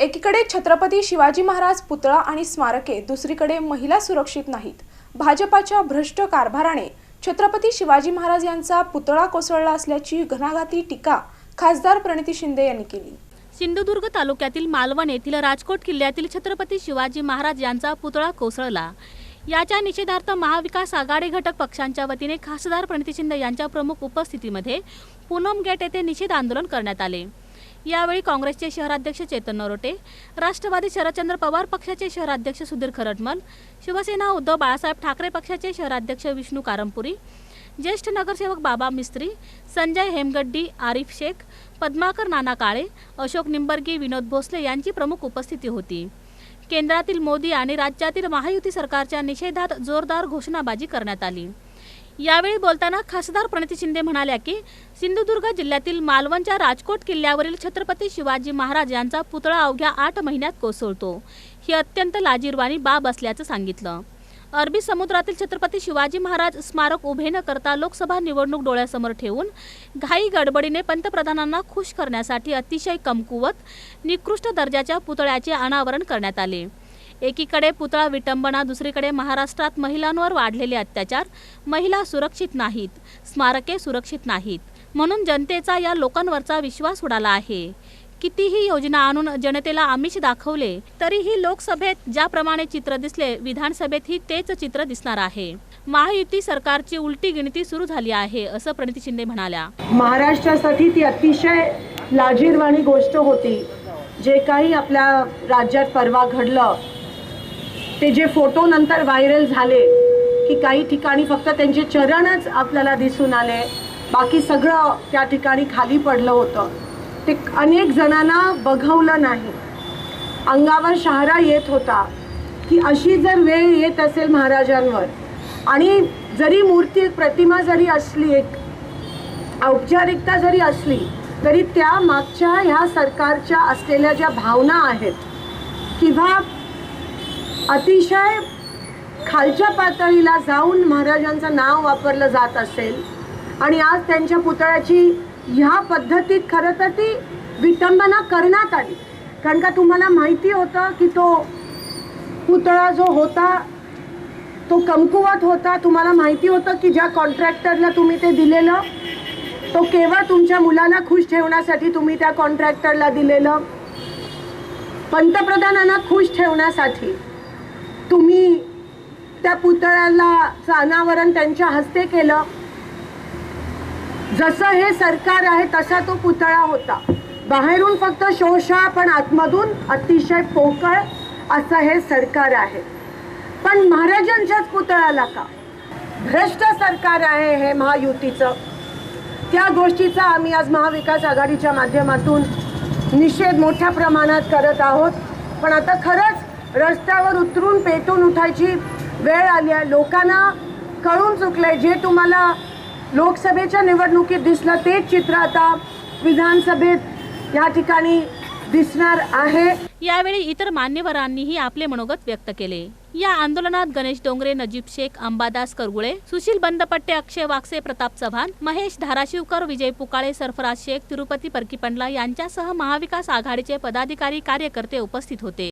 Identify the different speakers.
Speaker 1: एकीकडे छत्रपती शिवाजी महाराज पुतळा आणि स्मारके दुसरीकडे महिला सुरक्षित नाहीत. भाजपाच्या भ्रष्ट कारभाराने छत्रपती शिवाजी महाराज यांचा पुतळा कोसळला असल्याची घणाघाती टीका खासदार प्रणिती शिंदे यांनी केली.
Speaker 2: सिंधुदुर्ग तालुक्यातील मालवण येथील राजकोट किल्ल्यातील छत्रपती शिवाजी महाराज यांचा पुतळा कोसळला. याच्या निषेधार्थ महाविकास आघाडी घटक पक्षांच्या वतीने खासदार प्रणिती शिंदे यांच्या प्रमुख उपस्थितीमध्ये पूनम गेट येथे निषेध आंदोलन करण्यात आले. यावेळी काँग्रेसचे शहराध्यक्ष चेतन नरोटे राष्ट्रवादी शरदचंद्र पवार पक्षाचे शहराध्यक्ष सुधीर खरटमल शिवसेना उद्धव बाळासाहेब ठाकरे पक्षाचे शहराध्यक्ष विष्णू कारंपुरी ज्येष्ठ नगरसेवक बाबा मिस्त्री संजय हेमगड्डी आरिफ शेख पद्माकर नाना काळे अशोक निंबर्गी विनोद भोसले यांची प्रमुख उपस्थिती होती. केंद्रातील मोदी आणि राज्यातील महायुती सरकारच्या निषेधात जोरदार घोषणाबाजी करण्यात आली. यावेळी बोलताना खासदार प्रणिती शिंदे म्हणाल्या की सिंधुदुर्ग जिल्ह्यातील मालवणच्या राजकोट किल्ल्यावरील छत्रपती शिवाजी महाराज यांचा पुतळा अवघ्या आठ महिन्यात कोसळतो. ही अत्यंत लाजीरवाणी बाब असल्याचं सांगितलं. अरबी समुद्रातील छत्रपती शिवाजी महाराज स्मारक उभे न करता लोकसभा निवडणूक डोळ्यासमोर ठेवून घाई गडबडीने पंतप्रधानांना खुश करण्यासाठी अतिशय कमकुवत निकृष्ट दर्जाच्या पुतळ्याचे अनावरण करण्यात आले. एकीकडे पुतळा विटंबना दुसरीकडे महाराष्ट्रात महिलांवर वाढलेले अत्याचार. महिला सुरक्षित नाहीत स्मारके सुरक्षित नाहीत. म्हणून जनतेचा या लोकांवरचा विश्वास उडाला आहे. कितीही योजना आणून जनतेला आमिष दाखवले तरीही लोकसभेत ज्याप्रमाणे चित्र दिसले विधानसभेतही तेच चित्र दिसणार आहे. महायुती सरकारची उलटी गिणती सुरू झाली आहे असं प्रणिती शिंदे म्हणाल्या.
Speaker 3: महाराष्ट्रासाठी ती अतिशय लाजीरवाणी गोष्ट होती. जे काही आपल्या राज्यात परवा घडलं ते जे फोटो नंतर व्हायरल झाले की काही ठिकाणी फक्त त्यांचे चरणच आपल्याला दिसून आले बाकी सगळं त्या ठिकाणी खाली पडलं होतं. ते अनेक जणांना बघवलं नाही. अंगावर शहारा येत होता की अशी जर वेळ येत असेल महाराजांवर आणि जरी मूर्ती प्रतिमा जरी असली एक औपचारिकता जरी असली तरी त्या मागच्या ह्या सरकारच्या असलेल्या ज्या भावना आहेत किंवा अतिशय खालच्या पातळीला जाऊन महाराजांचं नाव वापरलं जात असेल. आणि आज त्यांच्या पुतळ्याची ह्या पद्धतीत खरं तर ती विटंबना करण्यात आली. कारण का तुम्हाला माहिती होतं की तो पुतळा जो होता तो कमकुवत होता. तुम्हाला माहिती होतं की ज्या कॉन्ट्रॅक्टरला तुम्ही ते दिलेलं तो केवळ तुमच्या मुलाला खुश ठेवण्यासाठी तुम्ही त्या कॉन्ट्रॅक्टरला दिलेलं. पंतप्रधानांना खुश ठेवण्यासाठी. तुम्ही त्या पुतळ्याला अनावरण त्यांच्या हस्ते केलं. जसं हे सरकार आहे तसा तो पुतळा होता. बाहेरून फक्त शोषा पण आतमधून अतिशय पोकळ असं हे सरकार आहे. पण महाराजांच्याच पुतळ्याला का? भ्रष्ट सरकार आहे हे महायुतीचं. त्या गोष्टीचा आम्ही आज महाविकास आघाडीच्या माध्यमातून निषेध मोठ्या प्रमाणात करत आहोत. पण आता खरंच रस्त्यावर उतरून पेटून उठायची वेळ आली आहे. लोकांना कळून चुकलंय. जे तुम्हाला लोकसभेच्या निवडणुकीत दिसलं तेच चित्र आता विधानसभेत या ठिकाणी दिसणार आहे.
Speaker 2: यावेळी इतर मान्यवरांनीही आपले मनोगत व्यक्त केले. या आंदोलनात गणेश डोंगरे नजीब शेख अंबादास करगुळे सुशील बंदपट्टे अक्षय वाक्से प्रताप चव्हाण महेश धाराशिवकर विजय पुकाळे सरफराज शेख तिरुपती परकीपंडला यांच्यासह महाविकास आघाडीचे पदाधिकारी कार्यकर्ते उपस्थित होते.